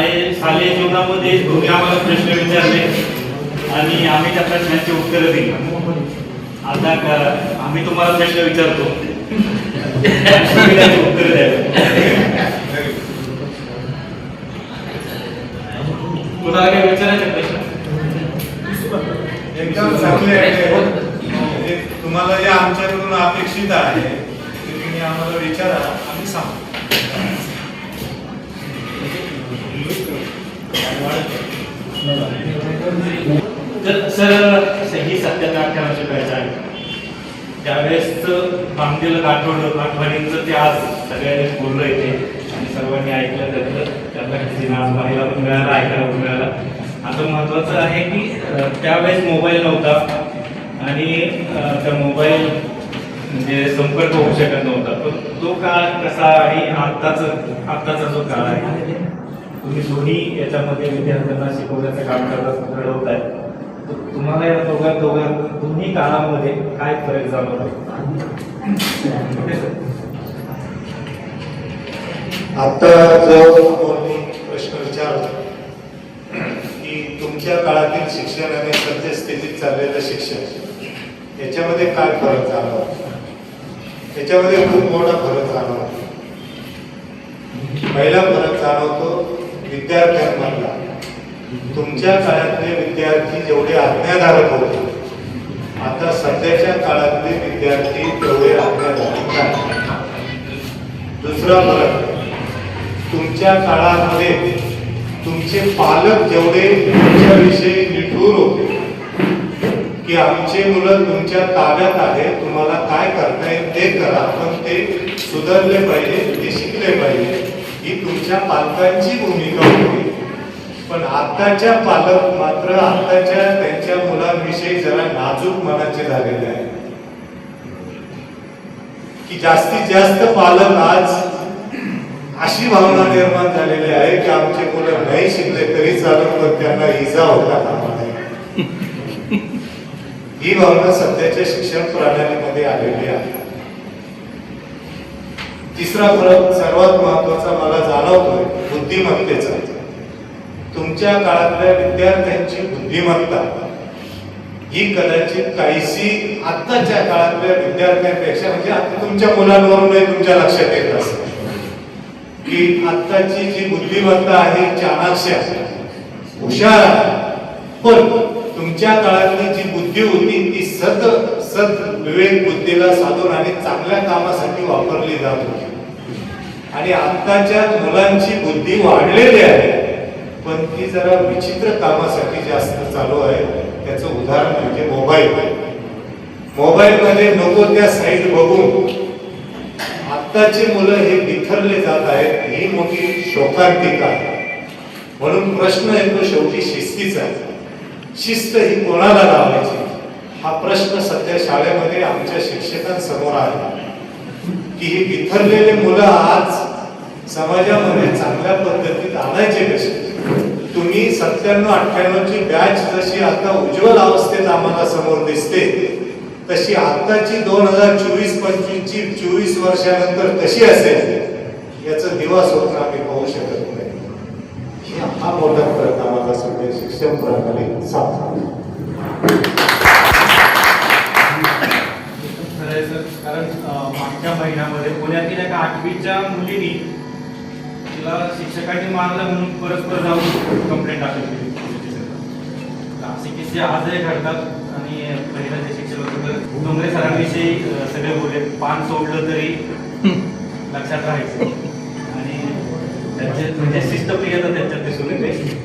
शाळे शालेय जीवनामध्ये तुम्ही आम्हाला प्रश्न विचारले आणि आम्ही त्या प्रश्नांची उत्तरं दिली. आता आम्ही तुम्हाला प्रश्न विचारतो. उत्तर त्याची तर सर ही सत्याहत्तर अठ्ठ्याण्णवशे आहे त्यावेळेस बांधलेलं आठवड आठवणींचं ते आज सगळ्यांनी बोललं इथे. आणि सर्वांनी ऐकलं त्यातलं त्यांना किती नाच पाहायला पण मिळाला ऐकायला पण मिळाला. आता महत्त्वाचं आहे की त्यावेळेस मोबाईल नव्हता. आणि त्या मोबाईल म्हणजे संपर्क होऊ शकत नव्हता. पण तो काळ कसा आणि आत्ताच आत्ताचा जो काळ आहे. तुम्ही दोन्ही याच्यामध्ये विद्यार्थ्यांना शिकवण्याचं काम करत घडवत आहे. तुम्हाला या दोघां दोघां दोन्ही काळामध्ये काय फरक जाणवतो? आता जो कोणी प्रश्न विचारला की तुमच्या काळातील शिक्षण आणि सद्यस्थितीत चाललेलं शिक्षण याच्यामध्ये काय फरक जाणवला याच्यामध्ये खूप मोठा फरक जाणवला पहिला फरक जाणवतो विद्यार्थ्यांमधला. तुमच्या काळातले विद्यार्थी जेवढे आज्ञाधारक होते आता सध्याच्या काळातले विद्यार्थी तेवढे आज्ञाधारक नाही दुसरा फरक तुमच्या काळामध्ये तुमचे पालक जेवढे तुमच्याविषयी निठूर होते की आमचे मुलं तुमच्या ताब्यात आहे तुम्हाला काय करता येईल ते करा पण ते सुधारले पाहिजे ते शिकले पाहिजे ही तुमच्या पालकांची भूमिका होती. पण आताच्या पालक मात्र आताच्या त्यांच्या मुलांविषयी जरा नाजूक मनाचे झालेले आहेत. की जास्तीत जास्त पालक आज अशी भावना निर्माण झालेली आहे की आमचे मुलं नाही शिकले तरी चालत पण त्यांना इजा होता कामा नये ही भावना सध्याच्या शिक्षण प्रणालीमध्ये आलेली आहे. तिसरा फरक सर्वात महत्त्वाचा मला जाणवतोय बुद्धिमत्तेचा. तुमच्या काळातल्या विद्यार्थ्यांची बुद्धिमत्ता ही कदाचित काहीशी आत्ताच्या काळातल्या विद्यार्थ्यांपेक्षा म्हणजे आता तुमच्या मुलांवरून तुमच्या लक्षात येत असत. की आत्ताची जी बुद्धिमत्ता आहे चाणाक्ष हुशार आहे. पण तुमच्या काळातली जी बुद्धी होती ती सत सद विवेक बुद्धीला साधून आणि चांगल्या कामासाठी वापरली जात होती. आणि आत्ताच्या मुलांची बुद्धी वाढलेली आहे. पण ती जरा विचित्र कामासाठी जास्त चालू आहे त्याचं उदाहरण म्हणजे मोबाईल. मोबाईलमध्ये नको त्या साईट बघून. आत्ताची मुलं हे बिथरले जात आहेत ही मोठी शोकांतिका. आहे म्हणून प्रश्न येतो शेवटी शिस्तीचा. शिस्त ही कोणाला लावायची? हा प्रश्न सध्या शाळेमध्ये आमच्या शिक्षकांसमोर आहे. की ही बिथरलेले मुलं आज समाजामध्ये चांगल्या पद्धतीत आणायचे कसे? तुम्ही सत्त्याण्णव अठ्ठ्याण्णवची बॅच जशी आता उज्ज्वल अवस्थेत आम्हाला समोर दिसते तशी आताची दोन हजार चोवीस पंचवीसची चोवीस वर्षानंतर कशी असेल याचं दिवा स्वप्न आम्ही पाहू शकत नाही. हा मोठा फरक आम्हाला सध्या शिक्षण प्रणाली साधतो कारण मागच्या महिन्यामध्ये पुण्यातील एका आठवीच्या मुलीनी तिला शिक्षकांनी मारलं म्हणून परस्पर जाऊन कंप्लेंट दाखल केली. असे किस्से आजही घडतात आणि पहिला जे शिक्षक होते तर डोंगरे सरांविषयी सगळे बोलले. पान सोडलं तरी लक्षात राहायचं. आणि त्यांचे म्हणजे शिस्तप्रियता त्यांच्यात दिसून येते.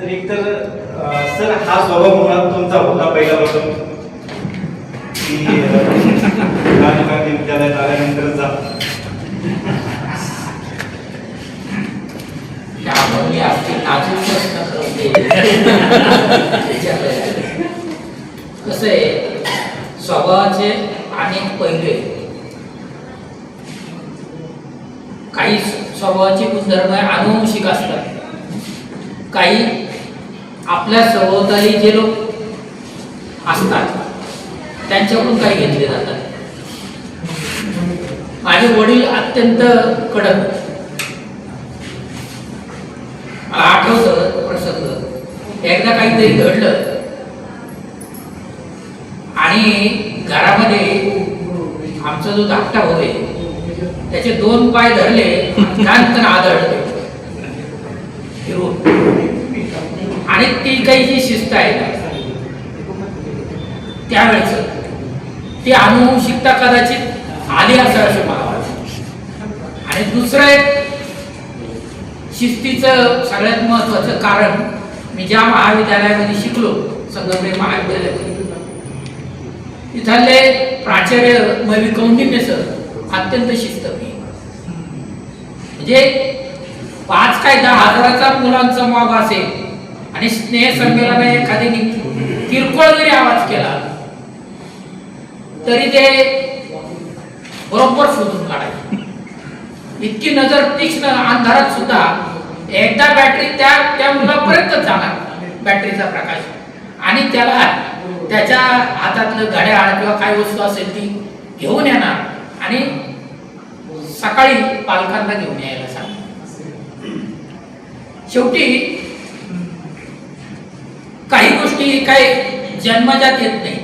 तर एकतर तर सर हा स्वभाव मुळात तुमचा होता पहिल्यापासून. की राजकारणी विद्यालयात आल्यानंतर जा त्यामुळे आपली नाजूक प्रश्न करते. कसं आहे? स्वभावाचे अनेक पैलू आहेत. काही स्वभावाची गुणधर्म अनुवंशिक असतात. काही आपल्या सभोवताली जे लोक असतात त्यांच्याकडून काही घेतले जातात. आणि वडील अत्यंत कडक. एकदा काहीतरी घडलं. आणि घरामध्ये आमचा जो धाकटा होय त्याचे दोन पाय धरले त्यानंतर आदळले आणि ती काही जी शिस्त आहे त्यावेळेस ती अनुवंशिकता कदाचित आली असं असं मला वाटतं. आणि दुसरं एक शिस्तीचं सगळ्यात महत्वाचं कारण मी ज्या महाविद्यालयामध्ये शिकलो संगमनेर महाविद्यालयामध्ये. तिथले प्राचार्य मवी कौंडिन्य सर अत्यंत शिस्त म्हणजे पाच काय दहा हजाराचा मुलांचा मॉब असेल आणि स्नेह संमेलन किरकोळ जरी आवाज केला तरी ते बरोबर शोधून काढायचे. इतकी नजर तीक्ष्ण अंधारात सुद्धा एकदा बॅटरी त्या त्या मुलापर्यंत जाणार बॅटरीचा प्रकाश. आणि त्याला त्याच्या हातातलं घड्याळ किंवा काय वस्तू असेल ती घेऊन येणार आणि सकाळी पालकांना घेऊन यायला सांग शेवटी काही गोष्टी काही जन्मजात येत नाही.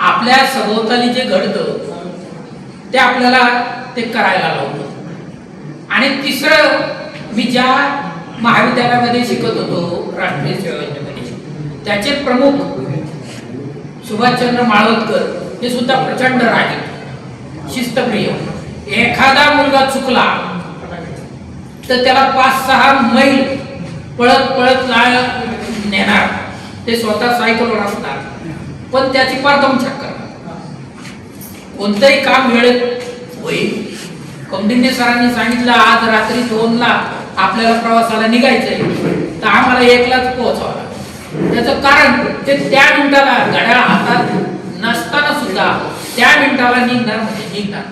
आपल्या सभोवताली जे घडतं ते आपल्याला ते करायला लावतं. आणि तिसरं मी ज्या महाविद्यालयामध्ये शिकत होतो राष्ट्रीय सेवा योजनेमध्ये त्याचे प्रमुख सुभाषचंद्र माळवतकर हे सुद्धा प्रचंड रागे शिस्तप्रिय. एखादा मुलगा चुकला तर त्याला पाच सहा मैल पळत पळत नेणार. ते स्वतः सायकलवर असणार. पण त्याची फार दमछाक करणार. कोणतंही काम वेळेत होईल. कौंडिन्य सरांनी सांगितलं आज रात्री दोनला आपल्याला प्रवासाला निघायचंय. तर आम्हाला एकलाच पोहोचवा त्याचं कारण ते त्या मिनिटाला घड्याळ हातात नसताना सुद्धा त्या मिनिटाला निघणार म्हणजे निघणार.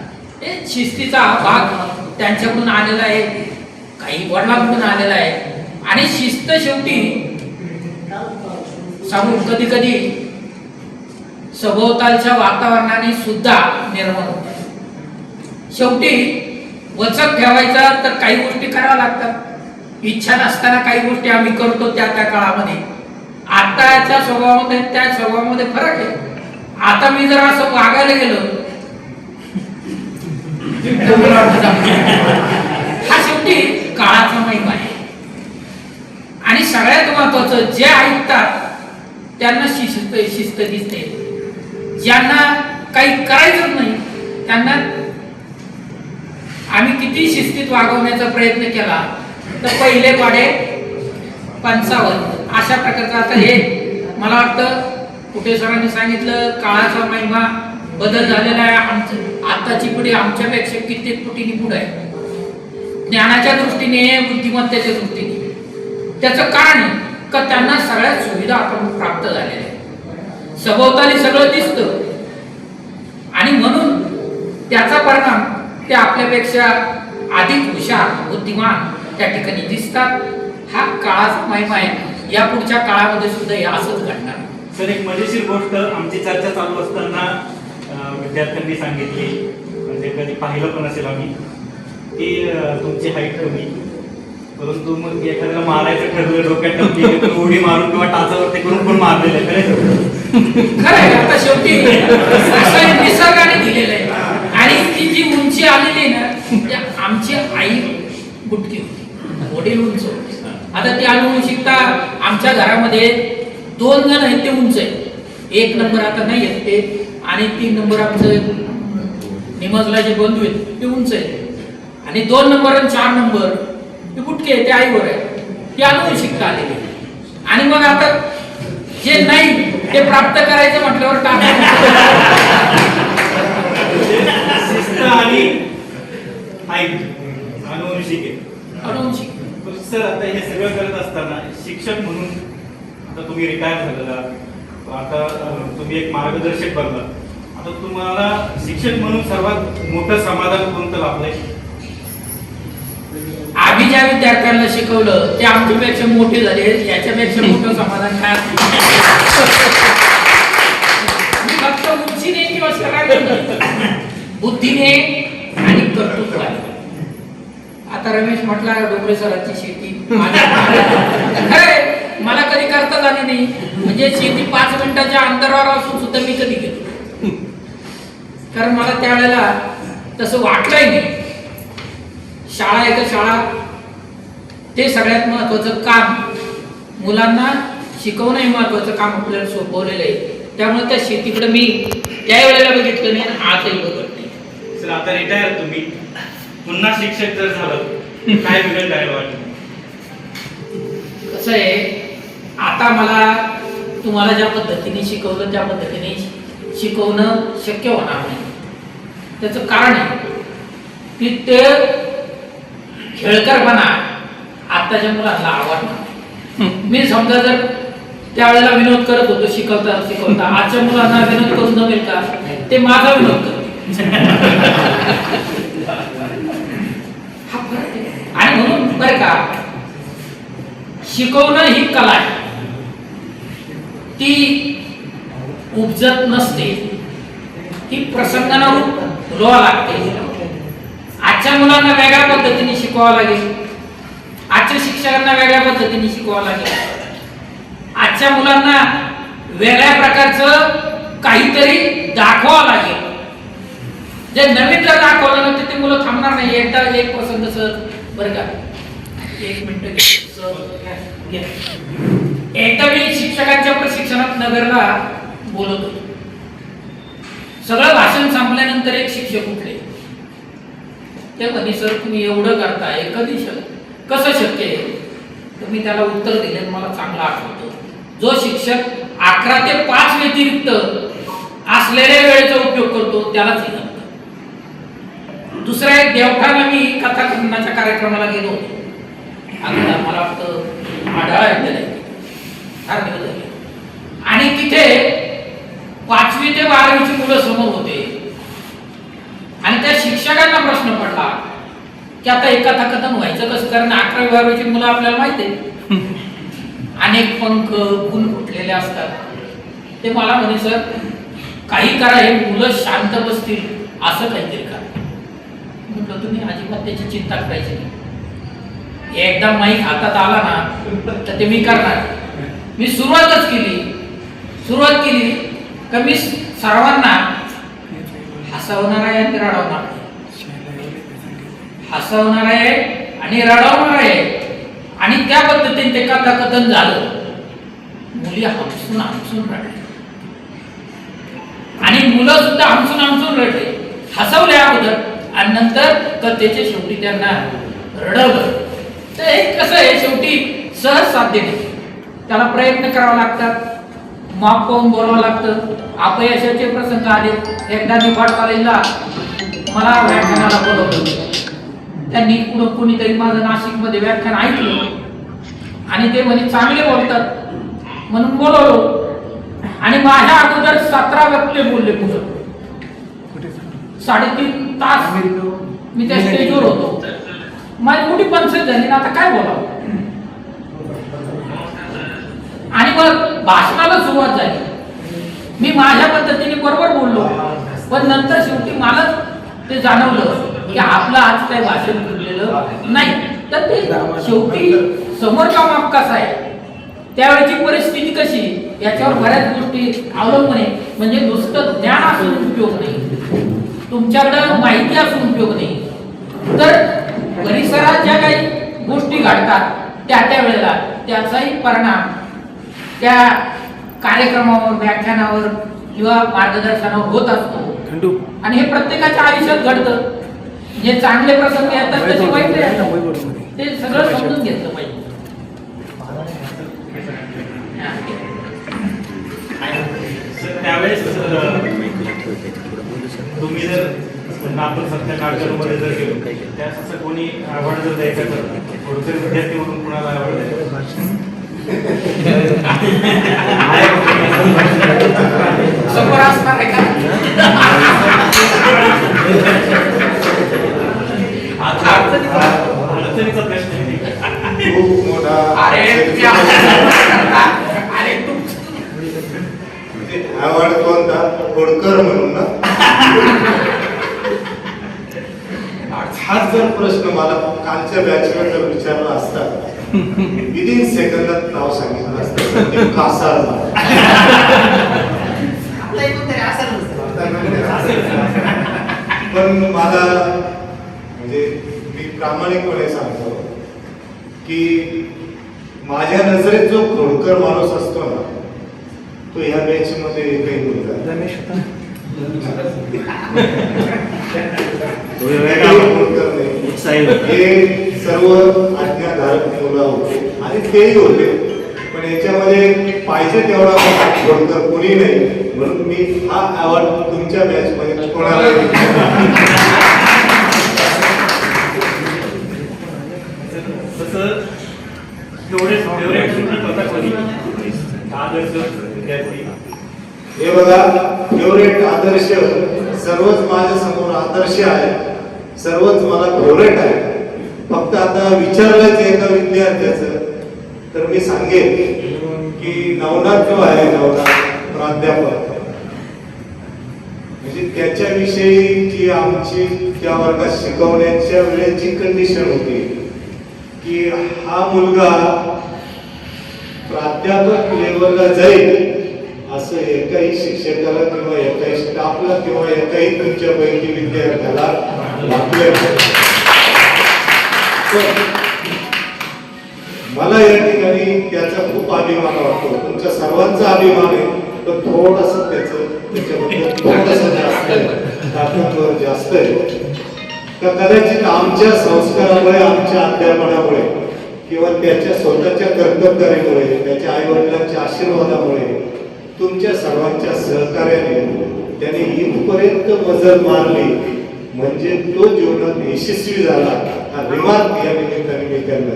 हे शिस्तीचा भाग त्यांच्याकडून आलेला आहे. काही वडिलांकडून आलेला आहे. आणि शिस्त शेवटी सांगू कधी कधी सभोवतालच्या वातावरणाने सुद्धा निर्माण होते शेवटी वचक ठेवायचा तर काही गोष्टी कराव्या लागतात. इच्छा नसताना काही गोष्टी आम्ही करतो त्या त्या काळामध्ये. आताच्या स्वभावामध्ये त्या स्वभावामध्ये फरक आहे. आता मी जर असं वागायला गेलो हा शेवटी काळाचा महिमा आहे. आणि सगळ्यात महत्वाचं जे ऐकतात त्यांना शिस्त शिस्त दिसते. ज्यांना काही करायचं नाही त्यांना आम्ही किती शिस्तीत वागवण्याचा प्रयत्न केला तर पहिले पाडे पंचावन्न. अशा प्रकारचं आता हे मला वाटतं कुठे सरांनी सांगितलं काळाचा महिमा बदल झालेला आहे आमचं. आताची पिढी आमच्यापेक्षा कित्येक पटीने पुढे आहे. ज्ञानाच्या दृष्टीने बुद्धिमत्तेच्या दृष्टीने. त्याचं कारण का त्यांना सगळ्या सुविधा आपण प्राप्त झालेल्या आहेत. सभोवताली सगळं दिसतं. आणि म्हणून त्याचा परिणाम ते आपल्यापेक्षा अधिक हुशार बुद्धिमान त्या ठिकाणी दिसतात. हा काळाचा महिमा आहे. या पुढच्या काळामध्ये सुद्धा हे असंच घडणार. सर एक मजेशीर गोष्ट आमची चर्चा चालू असताना विद्यार्थ्यांनी सांगितली. म्हणजे कधी पाहिलं पण असेल आम्ही की तुमची हाईट कमी. परंतु मग एखाद्याला मारायचं ठरलं डोक्यात टप्पी उडी मारून किंवा टाचावरती करून पण मारलेलं आहे. खरं खरं आहे. आता शेवटी असं आहे, निसर्गाने दिलेलं आहे आणि ती जी उंची आलेली आहे ना त्या आमची आई बुटकी होती वडील उंच होते आता ती अनुवंशिकता आमच्या घरामध्ये दोन जण आहेत ते उंच आहेत. एक नंबर आता नाही आहेत ते आणि तीन नंबर आमचं निमजला जे बंधू आहेत ते उंच आहेत. आणि दोन नंबर आणि चार नंबर ते आहे ते आईवर आहे ती अनुवंशिकता आलेली आहे. आणि मग आता जे नाही ते प्राप्त करायचं म्हटल्यावर आणि अनुवंशिक आहे. सर आता हे सगळं करत असताना शिक्षक म्हणून आता तुम्ही रिटायर झालेला. आता तुम्ही एक मार्गदर्शक बनला. आता तुम्हाला शिक्षक म्हणून सर्वात मोठं समाधान कोणतं लाभलंय? आम्ही ज्या विद्यार्थ्यांना शिकवलं ते आमच्यापेक्षा मोठे झाले. याच्यापेक्षा मोठं समाधान काय मी फक्त बुद्धीने किंवा शरीराने बुद्धीने आणि कर्तृत्वाने. आता रमेश म्हटला डोंगरे सरांची शेती. माझ्या- खरंय, मला आली नाही. म्हणजे शेती पाच मिनिटाच्या अंतरावर असून सुद्धा मी कधी घेतो कारण मला त्यावेळेला तसं वाटलंय नाही. शाळा आहे का शाळा. ते सगळ्यात महत्वाचं काम. मुलांना शिकवणं हे महत्वाचं काम आपल्याला सोपवलेलं आहे. त्यामुळे त्या शेतीकडे मी त्यावेळेला बघितलं नाही आणि आजही बघत नाही. सर आता रिटायर तुम्ही. पुन्हा शिक्षक जर झालं. काय काय वाटतं? कसं आहे आता मला तुम्हाला ज्या पद्धतीने शिकवलं त्या पद्धतीने शिकवणं शक्य होणार नाही. त्याचं कारण आहे की ते खेळकरपणा आत्ताच्या मुलांना आवडणार मी समजा जर त्यावेळेला विनोद करत होतो शिकवता शिकवता आजच्या मुलांना विनोद करून जमेल का? ते माझा विनोद आहे. आणि म्हणून बरं का शिकवणं ही कला आहे. ती उपजत नसते. ती प्रसंगानं रुळवा लागते. आजच्या मुलांना वेगळ्या पद्धतीने शिकवावं लागेल. आजच्या शिक्षकांना वेगळ्या पद्धतीने शिकवावं लागेल. आजच्या मुलांना वेगळ्या प्रकारचं काहीतरी दाखवावं लागेल. जे नवीन जर दाखवलं ना ते मुलं थांबणार नाही. एकदा एक प्रसंग सर बरं का? एक मिनिट घ्या. एकदा मी शिक्षकांच्या प्रशिक्षणात नगरला बोलत होतो. सगळं भाषण संपल्यानंतर एक शिक्षक उठले. ते म्हणे सर तुम्ही एवढं करताय कधी शक कसं शक्य आहे? तर मी त्याला उत्तर दिले आणि मला चांगला आठवतो. जो शिक्षक अकरा ते पाच व्यतिरिक्त असलेल्या वेळेचा उपयोग करतो त्यालाच हे जमतं. दुसऱ्या एक देवठाला मी कथाकथनाच्या कार्यक्रमाला गेलो होतो. मला वाटतं आढाळा येते नाही फार दिवस झाले. आणि तिथे पाचवी ते बारावीची मुलं समोर होते. आणि त्या शिक्षकांना प्रश्न पडला की आता एका थकथन व्हायचं कसं? कारण अकरावी बारावीची मुलं आपल्याला माहिती आहे अनेक पंख गुण फुटलेले असतात. ते मला म्हणे सर काही करा हे मुलं शांत बसतील. असं काहीतरी करा. म्हटलं तुम्ही अजिबात त्याची चिंता करायची नाही. एकदा माईक हातात आला ना तर ते मी करणार. मी सुरुवातच केली. सुरुवात केली तर मी सर्वांना हसवणार आहे आणि रडवणार हसवणार आहे आणि रडवणार आहे. आणि त्या पद्धतीने ते कथाकथन झालं. मुली हमसून हमसून रडले. आणि मुलं सुद्धा हमसून हमसून रडले. हसवले अगोदर आणि नंतर कथेच्या शेवटी त्यांना रडवलं. तर हे कसं आहे? शेवटी सहज साध्य नाही त्याला प्रयत्न करावा लागतात. माप पाहून बोलावं लागतं. अपयशाचे प्रसंग आले. एकदा निफाड कॉलेजला मला व्याख्यानाला बोलवलं होतं. त्यांनी कुणं कोणीतरी माझं नाशिकमध्ये व्याख्यान ऐकलं. आणि ते म्हणे चांगले बोलतात. म्हणून बोलवलो. आणि माझ्या अगोदर सतरा व्यक्ती बोलले पुढं साडेतीन तास मी त्या स्टेजवर होतो. माझी मोठी पंचायत झाली. ना आता काय बोलावं? आणि मग भाषणाला सुरुवात झाली. मी माझ्या पद्धतीने बरोबर बोललो. पण नंतर शेवटी मला ते जाणवलं की आपलं आज काही भाषण फुटलेलं नाही. तर ते शेवटी समोरचा माप कसा आहे? त्यावेळेची परिस्थिती कशी? याच्यावर बऱ्याच गोष्टी अवलंबून आहे. म्हणजे नुसतं ज्ञान असून उपयोग नाही. तुमच्याकडं माहिती असून उपयोग नाही. तर परिसरात ज्या काही गोष्टी घडतात त्या त्या वेळेला त्याचाही परिणाम त्या कार्यक्रमावर व्याख्यानावर किंवा मार्गदर्शनावर होत असतो. आणि हे प्रत्येकाच्या आयुष्यात घडतं. जे चांगले प्रसंग येतात तसे वाईट येतात. ते सगळं समजून घेतलं पाहिजे त्यावेळेस तुम्ही जर आपण सध्या नाटकामध्ये जर गेलो त्यास असं कोणी आवड जर द्यायचं तर थोडंतरी विद्यार्थी म्हणून कुणाला आवड द्यायचं? समोर असणार आहे का अडचणीचा प्रश्न अरे अरे तू आवड कोणता म्हणून ना हाच जर प्रश्न मला कालच्या बॅचवर जर विचारला असता विदिन सेकंदात नाव सांगितलं असतं. तरी असं पण मला म्हणजे मी प्रामाणिकपणे सांगतो की माझ्या नजरेत जो खोडकर माणूस असतो ना तो ह्या बॅच मध्ये एकही मुलगा नाही. तो एकही खोडकर नाही. हे सर्व आज्ञाधारक मुलं होते. आणि तेही होते. पण याच्यामध्ये पाहिजे तेवढा खोडकर कोणी नाही. म्हणून मी हा अवॉर्ड तुमच्या बॅच मध्ये कोणाला हे बघा फेवरेट आदर्श सर्वच माझ्यासमोर आदर्श आहे सर्वच मला फेवरेट आहे फक्त आता विचारलंच एका विद्यार्थ्याचं? तर मी सांगेन की नवनाथ जो आहे नवनाथ प्राध्यापक म्हणजे त्याच्याविषयी जी आमची त्या वर्गात शिकवण्याच्या वेळेची कंडिशन होती की हा मुलगा प्राध्यापक लेवलला जाईल असं एकाही शिक्षकाला किंवा एकाही स्टाफला किंवा एकाही तुमच्यापैकी विद्यार्थ्याला वाटलं मला या ठिकाणी त्याचा खूप अभिमान वाटतो. तुमच्या सर्वांचा अभिमान आहे पण थोडस त्याच्याबद्दल थोडस जास्त आहे. ताकदवर जास्त आहे. तर कदाचित आमच्या संस्कारामुळे आमच्या अध्यापनामुळे किंवा त्याच्या स्वतःच्या कर्तबगारीमुळे त्याच्या आई वडिलांच्या आशीर्वादामुळे तुमच्या सर्वांच्या सहकार्याने त्याने इथपर्यंत मजल मारली. म्हणजे तो जीवनात यशस्वी झाला. हा रिमार्क या निमित्ताने मी त्यांना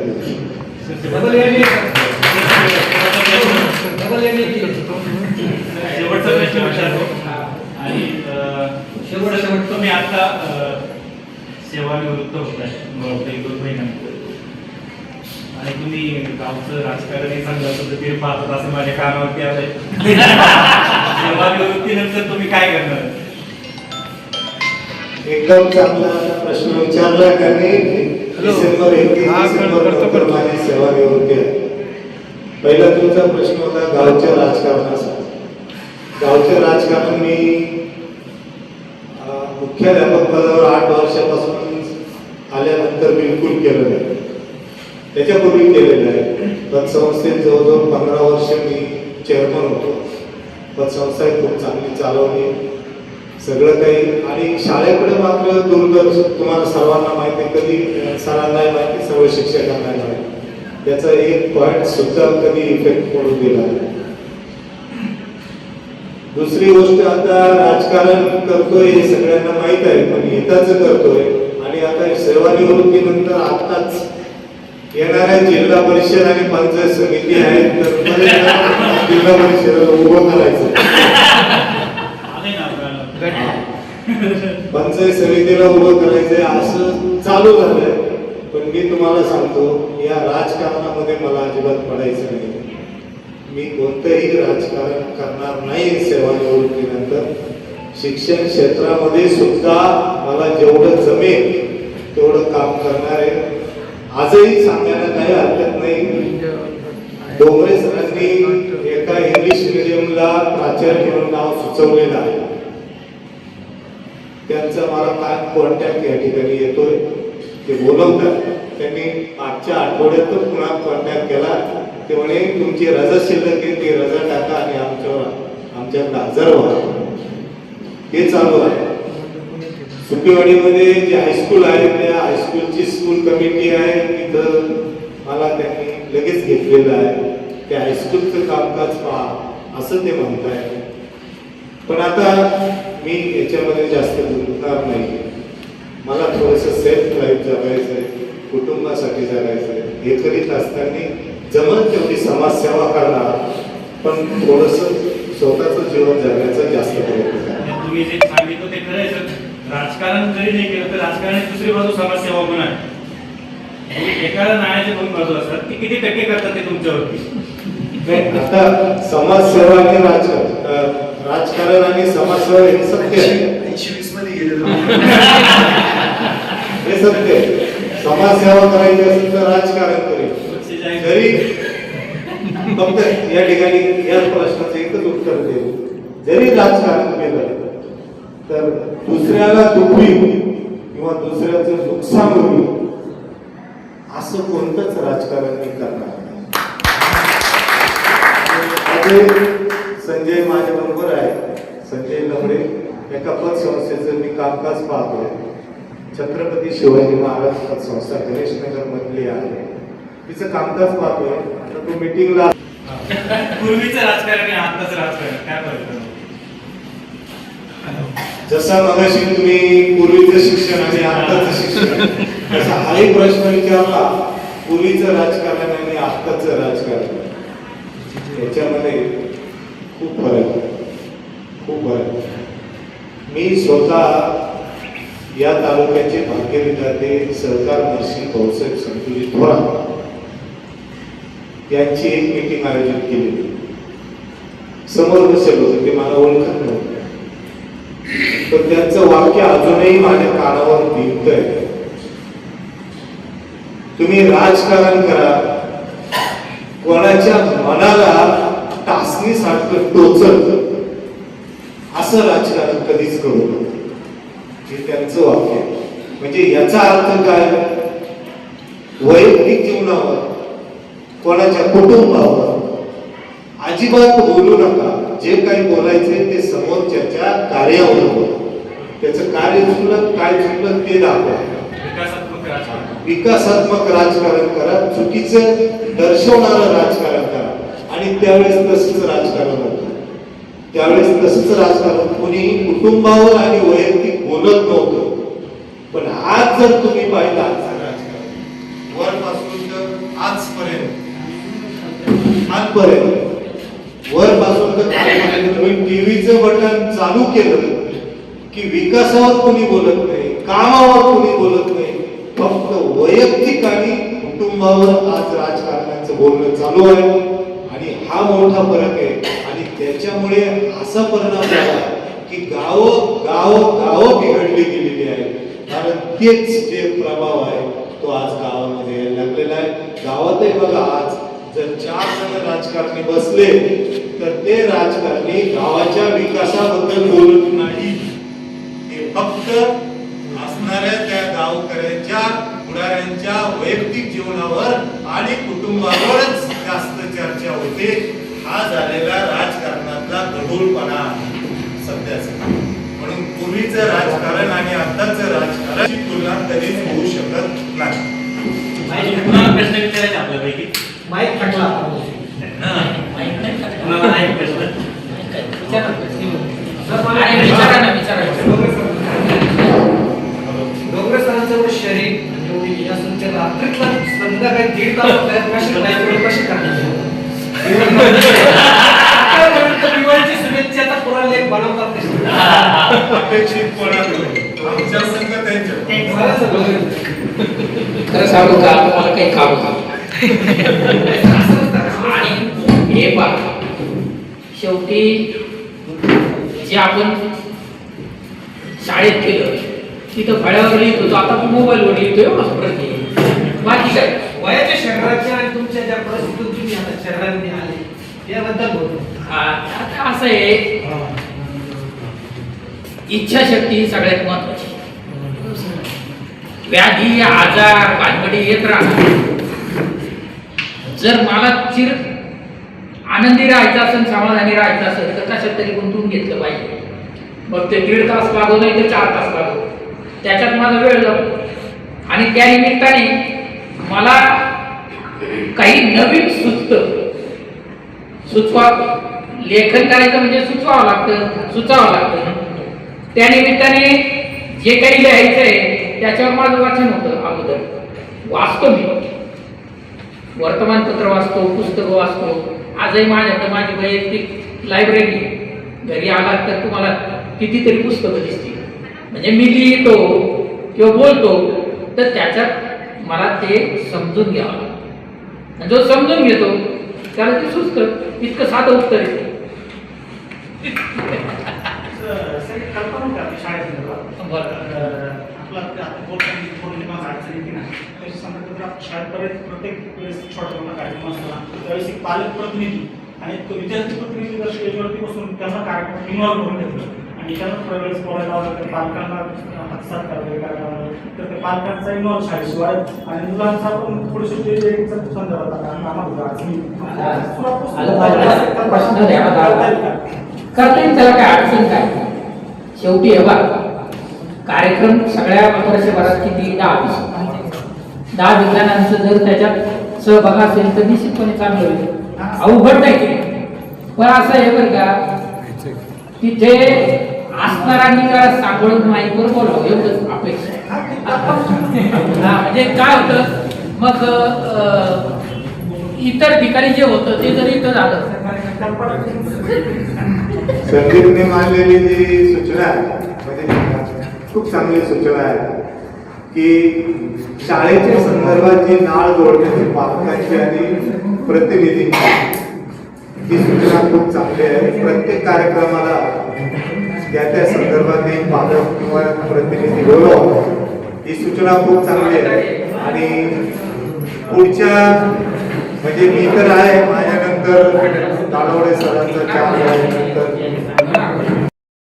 शेवटचा प्रश्न विचारतो. आणि अं, शेवट शेवट तुम्ही आता सेवानिवृत्त होत. आहे एक दोन महिन्यानंतर आणि तुम्ही गावचं राजकारणही चांगलं असं तर ते पाहतात असं माझ्या कानावरती आलंय. सेवानिवृत्तीनंतर तुम्ही काय करणार? एकदम चांगला प्रश्न विचारला त्यांनी डिसेंबर एकतीस डिसेंबर माझी सेवा निवृत्ती आहे पहिला तुमचा प्रश्न होता गावच्या राजकारणाचा. गावचे राजकारण मी मुख्याध्यापक पदावर आठ वर्षापासून आल्यानंतर बिलकुल केलं नाही. त्याच्यापूर्वी केलेलं आहे. पतसंस्थेत जवळजवळ पंधरा वर्ष मी चेअरमन होतो. पतसंस्था खूप चांगली चालवली. सगळं काही. आणि शाळेकडे मात्र दुर्दर्श तुम्हाला सर्वांना माहिती कधी सरांनाही माहिती सर्व शिक्षकांनाही माहिती त्याचा एक पॉईंट सुद्धा कधी इफेक्ट पडून दिला दुसरी गोष्ट आता राजकारण करतोय हे सगळ्यांना माहीत आहे पण हिताच करतोय. आणि आता सेवानिवृत्तीनंतर आताच येणाऱ्या जिल्हा परिषद आणि पंचायत समिती आहेत तर जिल्हा परिषद उभं करायचं आले ना आपल्याला. पंचायत समितीला उभं करायचंय असं चालू झालंय. पण मी तुम्हाला सांगतो या राजकारणामध्ये मला अजिबात पडायचं नाही. मी कोणतंही राजकारण करणार नाही सेवानिवृत्तीनंतर. शिक्षण क्षेत्रामध्ये सुद्धा मला जेवढं जमेल तेवढं काम करणार आहे. आजही सांगायला काही हरकत नाही. डोंगरे सरांनी एका इंग्लिश मिडियमला प्राचार्य म्हणून नाव सुचवलेलं आहे. मला काय कॉन्टॅक्ट या ठिकाणी येतोय? ते बोलवतात. त्यांनी मागच्या आठवड्यात पुन्हा कॉन्टॅक्ट केला. ते म्हणे तुमची रजा शिल्लक आहे ती रजा टाका आणि आमच्यावर आमच्याकडे हजर व्हा. हे चालू आहे. सुपेवाडीमध्ये जे हायस्कूल आहे त्या हायस्कूलची स्कूल कमिटी आहे. तिथं मला त्यांनी लगेच घेतलेलं आहे. त्या हायस्कूलचं कामकाज पहा असं ते म्हणताय पण आता मी याच्यामध्ये जास्त गुंतणार नाही. मला थोडस सेल्फ लाईफ जगायचं आहे कुटुंबासाठी जगायचं आहे हे करीत असताना जमत तेवढी समाजसेवा करणार पण थोडस स्वतःचं जीवन जगण्याचा जास्त प्रयत्न करणार. तुम्ही जे सांगितलं ते खरं आहे सर. राजकारण जरी नाही केलं तर राजकारणाची दुसरी बाजू समाजसेवा पण आहे. म्हणजे एखाद्या नाण्याच्या दोन बाजू असतात ती किती टक्के करतात ते तुमच्यावरती? आता समाजसेवा आणि अं, राजकारण आणि समाजसेवा हे सत्य आहे. ऐंशी वीसमध्ये गेलेलो. हे सत्य आहे. समाजसेवा करायची असेल तर राजकारण करेल. जरी फक्त या ठिकाणी या प्रश्नाचं एकच उत्तर देईल जरी राजकारण केलं तर दुसऱ्याला दुखी किंवा दुसऱ्याचं नुकसान होईल असं कोणतंच राजकारण मी करणार नाही. संजय माझ्या बरोबर आहे. संजय लमडे एका पतसंस्थेचं मी कामकाज पाहतोय. छत्रपती शिवाजी महाराज पतसंस्था गणेश नगर मधली आहे. तिचं कामकाज पाहतोय. आता तो मिटिंगला पूर्वीचं राजकारण आताचं राजकारण काय फरक आहे? जसा मगाशी तुम्ही पूर्वीचं शिक्षण आणि आताचं शिक्षण तसा हाही प्रश्न विचारला. पूर्वीचं राजकारण आणि आताचं राजकारण. याच्यामध्ये खूप फरक खूप फरक मी स्वतः या तालुक्याचे भाग्य भाग्यविधाते सहकार महर्षी भाऊसाहेब संतुजी थोरात यांची एक मीटिंग आयोजित केली. होती. समोर बसेल होते ते मला ओळखत नव्हते. पण त्यांचं वाक्य अजूनही माझ्या कानावर भिंत आहे तुम्ही राजकारण करा. कोणाच्या मनाला टाचणीसारखं टोचत असं राजकारण कधीच करू नका हे त्यांचं वाक्य. म्हणजे याचा अर्थ काय? वैयक्तिक जीवनावर कोणाच्या कुटुंबावर अजिबात बोलू नका. जे काही बोलायचे ते समोरच्याच्या कार्यावर बोला. त्याचं कार्य चुकलं काय चुकलं ते दाखवा. विकासात्मक राजकारण. विकासात्मक राजकारण करा. चुकीचं दर्शवणारं राजकारण करा आणि त्यावेळेस तसंच राजकारण होतं. त्यावेळेस तसंच राजकारण कोणी कुटुंबावर आणि वैयक्तिक बोलत नव्हतं. पण आज जर तुम्ही पाहिलं आजचं राजकारण वरपासून तर आजपर्यंत आजपर्यंत वरपासून तर खालपर्यंत तुम्ही टीव्हीचं बटन चालू केलं की विकासावर कोणी बोलत नाही कामावर कोणी बोलत नाही फक्त वैयक्तिक आणि कुटुंबावर आज राजकारणाचं बोलणं चालू आहे. हा मोठा फरक आहे. आणि त्याच्यामुळे असा परिणाम झाला की गाव गाव गाव बिघडली गेलेली आहे कारण तेच जे प्रभाव आहे तो आज गावामध्ये यायला लागलेला आहे. गावातही बघा आज जर चार जण राजकारणी बसले तर ते राजकारणी गावाच्या विकासाबद्दल बोलत नाही हे फक्त असणाऱ्या त्या गावकऱ्यांच्या पुढाऱ्यांच्या वैयक्तिक जीवनावर आणि कुटुंबावरच जास्त चर्चा होते. हा झालेला राजकारणातला गढूळपणा सध्याचा. म्हणून पूर्वीचं राजकारण आणि आताचं राजकारणाची तुलना कधीच होऊ शकत नाही. प्रश्न विचारायचे आपल्यापैकी? माईक का तुम्हाला काही खाऊ का असं नसतं. आणि हे पहा. शेवटी जे आपण शाळेत केलं तिथं फळ्यावर लिहित होतो आता मोबाईलवर लिहितो एवढाच फरक आहे. बाकी काय? वयाच्या शरीराच्या आणि तुमच्या ज्या परिस्थितीतून शरीराने आले. याबद्दल बोलतो आता असं आहे. इच्छाशक्ती ही सगळ्यात महत्वाची व्याधी आजार भानगडी येत राहणार जर मला चिर आनंदी राहायचं असेल समाधानी राहायचं असेल तर कशात तरी गुंतवून घेतलं पाहिजे. मग ते दीड तास लागू नाही तर चार तास लागू त्याच्यात माझा वेळ जातो. आणि त्या निमित्ताने मला काही नवीन सुचत. सुचवा लेखन करायचं म्हणजे सुचवावं लागतं सुचावं लागतं. त्या निमित्ताने जे काही लिहायचं आहे त्याच्यावर माझं वाचन होतं अगोदर वाचतो मी. वर्तमानपत्र वाचतो पुस्तकं वाचतो. आजही माझ्याकडे माझी वैयक्तिक लायब्ररी घरी आलात तर तुम्हाला कितीतरी पुस्तकं दिसतील. म्हणजे मी लिहितो किंवा बोलतो तर त्याच्यात मला ते समजून घ्यावं लागतं. जो समजून घेतो त्याला ते सुचतं. इतकं साधं उत्तर कल्पना होती आपली अडचण येते ना शाळेपर्यंत प्रत्येक वेळेस छोटा मोठा कार्यक्रम असतो त्यावेळेस एक पालक प्रतिनिधी आणि एक विद्यार्थी प्रतिनिधी जर स्टेजवरती बसून त्यांना कार्यक्रम इन्व्हॉल्व करून घेतलं आणि त्यांना प्रवेश बोलायला लावलं तर पालकांना हातसात वगैरे करायला तर ते पालकांचा इन्व्हॉल्व शाळेशिवाय आणि मुलांचा पण थोडीशी ते एक संदर्भात आम्हाला अडचणी करता येईल त्याला काय अडचण काय शेवटी हे बघा कार्यक्रम सगळ्या वर्षभरात किती दहा दिवस दहा दिवसानंतर जर त्याच्यात सहभाग असेल तर निश्चितपणे चांगलं होईल. अवघड नाही ते. पण असं आहे बरं का तिथे असणाऱ्यांनी जरा सांभाळून माईकवर बोलावं एवढंच अपेक्षा म्हणजे काय होतं मग इतर ठिकाणी जे होतं ते जर इथं झालं. संदीपने मांडलेली जी सूचना खूप चांगली सूचना आहे की शाळेच्या संदर्भात जी नाळ जोडण्याची पालकांची आणि प्रतिनिधींची ही सूचना खूप चांगली आहे. प्रत्येक कार्यक्रमाला त्या त्या संदर्भात एक पालक किंवा प्रतिनिधी बोलवा ही सूचना खूप चांगली आहे. आणि पुढच्या म्हणजे मी तर आहे माझ्यानंतर काळवडे सरांचा चार नंतर